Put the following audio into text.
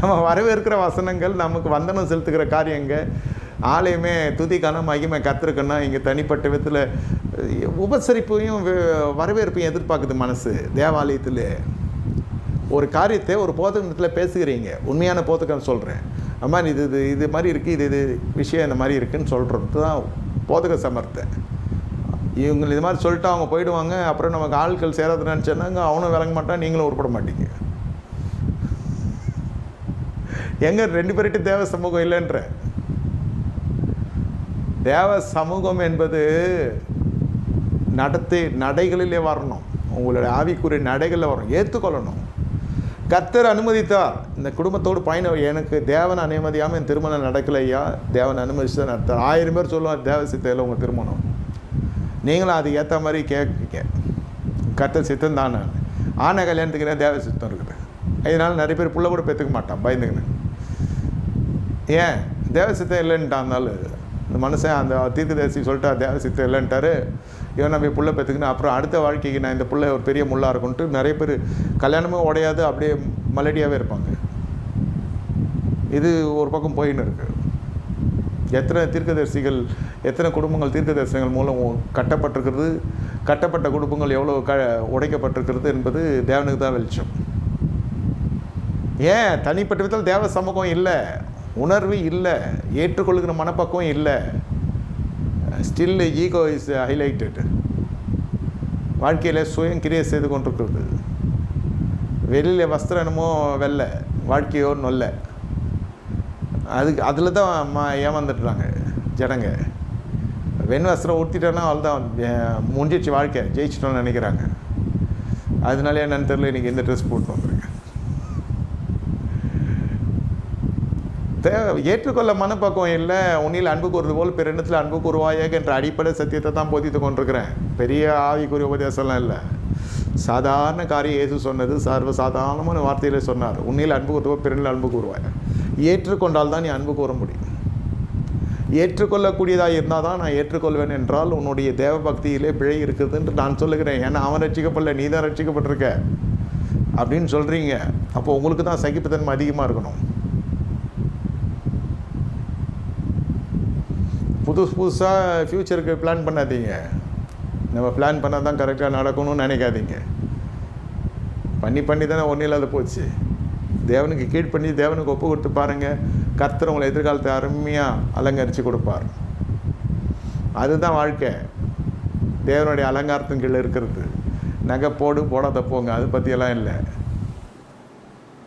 நம்ம வரவேற்கிற வசனங்கள் நமக்கு வந்தனம் செலுத்துகிற காரியங்கள் ஆலயமே துதிக்கான மகிமை கத்திருக்குன்னா இங்கே தனிப்பட்ட விதத்தில் உபசரிப்பையும் வரவேற்பையும் எதிர்பார்க்குது மனசு தேவாலயத்தில். ஒரு காரியத்தை ஒரு போதகத்தில் பேசுகிறீங்க. உண்மையான போதகம் சொல்கிறேன் அம்மா இது இது இது மாதிரி இருக்குது இது இது விஷயம் இந்த மாதிரி இருக்குன்னு சொல்கிறது தான் போதக சமர்த்தை. இவங்க இது மாதிரி சொல்லிட்டு அவங்க போயிடுவாங்க அப்புறம் நமக்கு ஆட்கள் சேராது நினச்சோன்னாங்க அவனும் விளங்க மாட்டான் நீங்களும் உருப்பட மாட்டீங்க. எங்க ரெண்டு பேர்கிட்ட தேவ சமூகம் இல்லைன்ற? தேவ சமூகம் என்பது நடத்தை நடைகளிலே வரணும். உங்களுடைய ஆவிக்குரிய நடைகளில் வரணும். ஏற்றுக்கொள்ளணும். கத்தர் அனுமதித்தார். இந்த குடும்பத்தோடு பயணம் எனக்கு தேவன் அனுமதியாமல் என் திருமணம் நடக்கலையா? தேவன் அனுமதிச்சு தான் நடத்தார். ஆயிரம் பேர் சொல்லுவார் தேவ சித்தையில் உங்கள் திருமணம். நீங்களும் அதுக்கு ஏற்ற மாதிரி கேட்குறீங்க கர்த்தர் சித்தம் தானே. ஆன கல்யாணத்துக்கு தேவ சித்தம் இருக்குது. இதனால் நிறைய பேர் புள்ள கூட பெற்றுக்க மாட்டான் பயந்துக்கின்னு. ஏன்? தேவ சித்தம் இந்த மனுஷன் அந்த தீர்க்கதரிசி சொல்லிட்டா தேவசித்தம் இல்லைன்ட்டாரு. இவன் நம்ம புள்ள பெற்றுக்கின்னு அப்புறம் அடுத்த வாழ்க்கைக்கு நான் இந்த புள்ள ஒரு பெரிய முள்ளாக இருக்கும்ட்டு நிறைய பேர் கல்யாணமே உடையாது அப்படியே மலடியாகவே இருப்பாங்க. இது ஒரு பக்கம் போயின்னு இருக்கு. எத்தனை தீர்க்கதரிசிகள் எத்தனை குடும்பங்கள் தீர்க்கதரிசனங்கள் மூலம் கட்டப்பட்டிருக்கிறது கட்டப்பட்ட குடும்பங்கள் எவ்வளோ க உடைக்கப்பட்டிருக்கிறது என்பது தேவனுக்கு தான் வெளிச்சம். ஏன்? தனிப்பட்ட விதத்தில் தேவ சமூகம் இல்லை. உணர்வு இல்லை. ஏற்றுக்கொள்கிற மனப்பக்கம் இல்லை. ஸ்டில் ஈகோ இஸ் ஹைலைட்டட் வாழ்க்கையில் சுயம் கிரியை செய்து கொண்டிருக்கிறது. வெளியில் வஸ்திரம் என்னமோ வெள்ளை வாழ்க்கையோ நொல்ல. அதுக்கு அதில் தான் மா ஏமாந்துட்டுறாங்க ஜனங்க. வெண் வஸ்திரம் ஊற்றிட்டோன்னா அவள் தான் முடிஞ்சிடுச்சு வாழ்க்கை. ஜெயிச்சிட்டோன்னு நினைக்கிறாங்க. அதனால என்னன்னு தெரியல. இன்றைக்கி எந்த ட்ரெஸ் போட்டு வந்திருக்கேன்? தேவை ஏற்றுக்கொள்ள மனப்பக்குவம் இல்லை. உன்னில் அன்பு கூறுவது போல் பிறனத்தில் அன்பு கூறுவாயாக என்ற அடிப்படை சத்தியத்தை தான் போதித்து கொண்டிருக்கிறேன். பெரிய ஆவிக்குரிய உபதேசம்லாம் இல்லை. சாதாரண காரியம் இயேசு சொன்னது சர்வ சாதாரணமான வார்த்தையில் சொன்னார். உன்னில் அன்பு கூறுவோ பிறனில் அன்பு கூறுவாய். ஏற்றுக்கொண்டால் தான் நீ அன்பு கூற முடியும். ஏற்றுக்கொள்ளக்கூடியதாக இருந்தால் தான் நான் ஏற்றுக்கொள்வேன் என்றால் உன்னுடைய தேவ பக்தியிலே பிழை இருக்குதுன்று நான் சொல்லுகிறேன். ஏன்னா அவன் ரசிக்கப்படல நீ தான் ரசிக்கப்பட்டிருக்க அப்படின்னு சொல்கிறீங்க அப்போ உங்களுக்கு தான் சகிப்புத்தன்மை அதிகமாக இருக்கணும். புதுசு புதுசாக ஃப்யூச்சருக்கு பிளான் பண்ணாதீங்க. நம்ம பிளான் பண்ணால் தான் கரெக்டாக நடக்கணும்னு நினைக்காதீங்க. பண்ணி பண்ணி தானே ஒன்றும் இல்லாத போச்சு. தேவனுக்கு கீழ் பண்ணி தேவனுக்கு ஒப்பு கொடுத்து பாருங்கள் கர்த்தர் உங்களை எதிர்காலத்தை அருமையாக அலங்கரித்து கொடுப்பார். அதுதான் வாழ்க்கை. தேவனுடைய அலங்காரத்தின் கீழே இருக்கிறது. நகை போடு போடாத போங்க. அதை பற்றியெல்லாம் இல்லை.